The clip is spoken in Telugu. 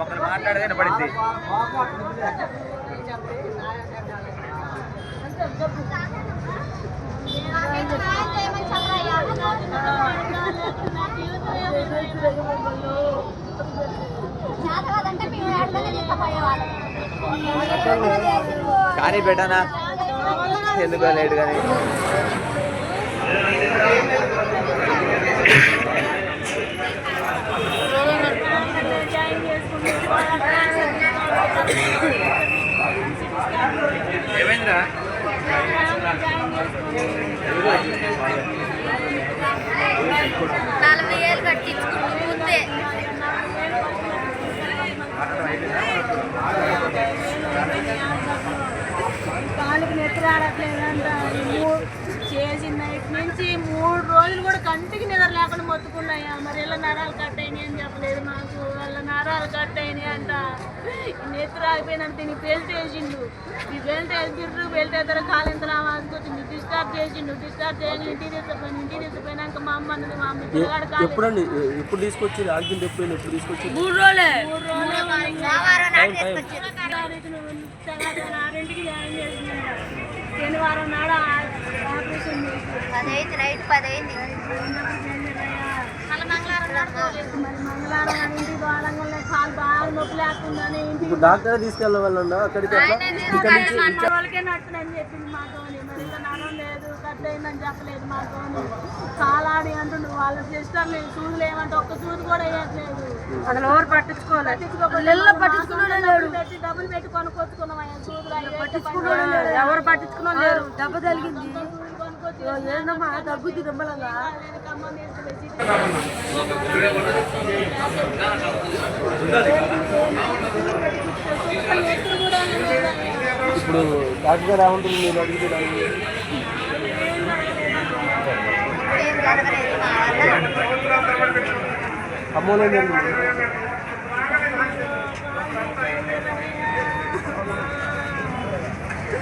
ఒకరు మాట్లాడితే వినపడింది కానీ పెట్టానా ఎందుకు లేట్ కానీ ఏమైందిరా నలభై ఏళ్ళు కట్టించుకుంది ముందే కాలుకి చేసిన నైట్ నుంచి మూడు రోజులు కూడా కంటికి నిద్ర లేకుండా మొత్తుకున్నాయా? మరి ఇలా నరాలు కట్ అయినాయి అని చెప్పలేదు మాకు. వాళ్ళ నరాలు కట్ అయినాయి అంట. నిద్ర ఆగిపోయినంత నీ బెల్ట్ వేసిండు. ఈ బెల్ట్ వేసిర్రు బెల్ట్ వేద్దరు కాలు ఎంత రావాల్సుకొచ్చింది డిస్టర్బ్ చేసిండు డిస్టర్బ్ చేయని ఇంటికి తీసుకుపోయిన ఇంటికి తీసుకుపోయినాక మా అమ్మ అన్నది మా అమ్మ పిల్లగాడు ఎప్పుడండి? ఎప్పుడు తీసుకొచ్చి యాక్సిడెంట్ ఎప్పుడు ఎప్పుడు తీసుకొచ్చి మూడు రోజులే. ఆరింటికి జాయిన్ చేసింది శనివారం నాడు పదైంది నైట్ పదైంది. ఇప్పుడు డాక్టర్ అక్కడికి ఇక్కడ నుంచి మన వాళ్ళకే నట్టునని చెప్పింది మాతోని మరి ఇంకా నరం లేదు కట్ అయిందని చెప్పలేదు మాతోని కాలాడి అంటుండు వాళ్ళ సిస్టర్ లేదు సూదులు ఏమంటే ఒక్క సూది కూడా వేయట్లేదు. అసలు ఎవరు పట్టించుకోవాలి పట్టించుకోలేదు పట్టించుకున్నాడు పెట్టి డబ్బులు పెట్టి కొనుక్కొచ్చుకున్నాం పట్టించుకున్నాడు ఎవరు దెబ్బ తగిలింది ఏందమ్మా తగ్గుద్ది దెబ్బలంగా ఇప్పుడు డాక్టర్ గారు ఏమంటుంది మీరు అడిగితే అమ్మోలేదు